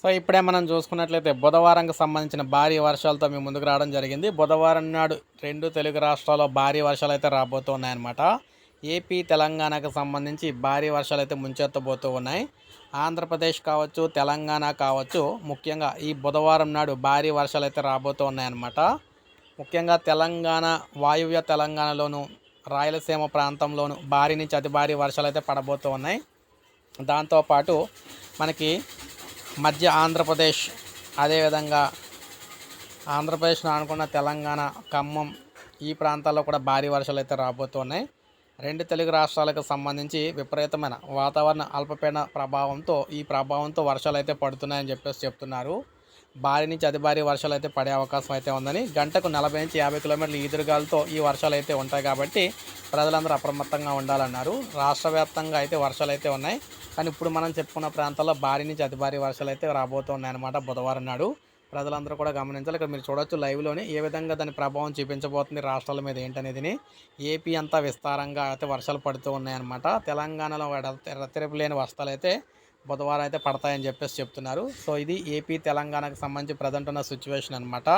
So ఇప్పుడే మనం చూసుకున్నట్లయితే బుధవారంకి సంబంధించిన భారీ వర్షాలతో మేము ముందుకు రావడం జరిగింది. బుధవారం నాడు రెండు తెలుగు రాష్ట్రాల్లో భారీ వర్షాలు అయితే రాబోతున్నాయన్నమాట. ఏపీ తెలంగాణకు సంబంధించి భారీ వర్షాలు అయితే ముంచెత్తబోతూ ఉన్నాయి. ఆంధ్రప్రదేశ్ కావచ్చు తెలంగాణ కావచ్చు ముఖ్యంగా ఈ బుధవారం నాడు భారీ వర్షాలు అయితే రాబోతూ ఉన్నాయన్నమాట. ముఖ్యంగా తెలంగాణ వాయువ్య తెలంగాణలోను రాయలసీమ ప్రాంతంలోను భారీ నుంచి అతి భారీ వర్షాలు అయితే పడబోతూ ఉన్నాయి. దాంతోపాటు మనకి మధ్య ఆంధ్రప్రదేశ్ అదేవిధంగా ఆంధ్రప్రదేశ్ను అనుకున్న తెలంగాణ ఖమ్మం ఈ ప్రాంతాల్లో కూడా భారీ వర్షాలు అయితే రాబోతున్నాయి. రెండు తెలుగు రాష్ట్రాలకు సంబంధించి విపరీతమైన వాతావరణ అల్పపీడన ప్రభావంతో ఈ ప్రభావంతో వర్షాలు అయితే పడుతున్నాయని చెప్పేసి చెప్తున్నారు. భారీ నుంచి అతి భారీ వర్షాలు అయితే పడే అవకాశం అయితే ఉందని గంటకు నలభై నుంచి యాభై కిలోమీటర్ల ఈదురుగాలతో ఈ వర్షాలు అయితే ఉంటాయి కాబట్టి ప్రజలందరూ అప్రమత్తంగా ఉండాలన్నారు. రాష్ట్ర వ్యాప్తంగా అయితే వర్షాలు అయితే ఉన్నాయి. కానీ ఇప్పుడు మనం చెప్పుకున్న ప్రాంతాల్లో భారీ నుంచి అతి భారీ వర్షాలు అయితే రాబోతున్నాయన్నమాట బుధవారం నాడు. ప్రజలందరూ కూడా గమనించాలి. ఇక్కడ మీరు చూడొచ్చు లైవ్లోనే ఏ విధంగా దాని ప్రభావం చూపించబోతుంది రాష్ట్రాల మీద ఏంటనేది ఏపీ అంతా విస్తారంగా అయితే వర్షాలు పడుతూ ఉన్నాయన్నమాట. తెలంగాణలో ఎడతెరపు లేని వర్షాలు అయితే బుధవారం అయితే పడతాయని చెప్పేసి చెప్తున్నారు. సో ఇది ఏపీ తెలంగాణకు సంబంధించి ప్రజెంట్ ఉన్న సిచ్యువేషన్ అనమాట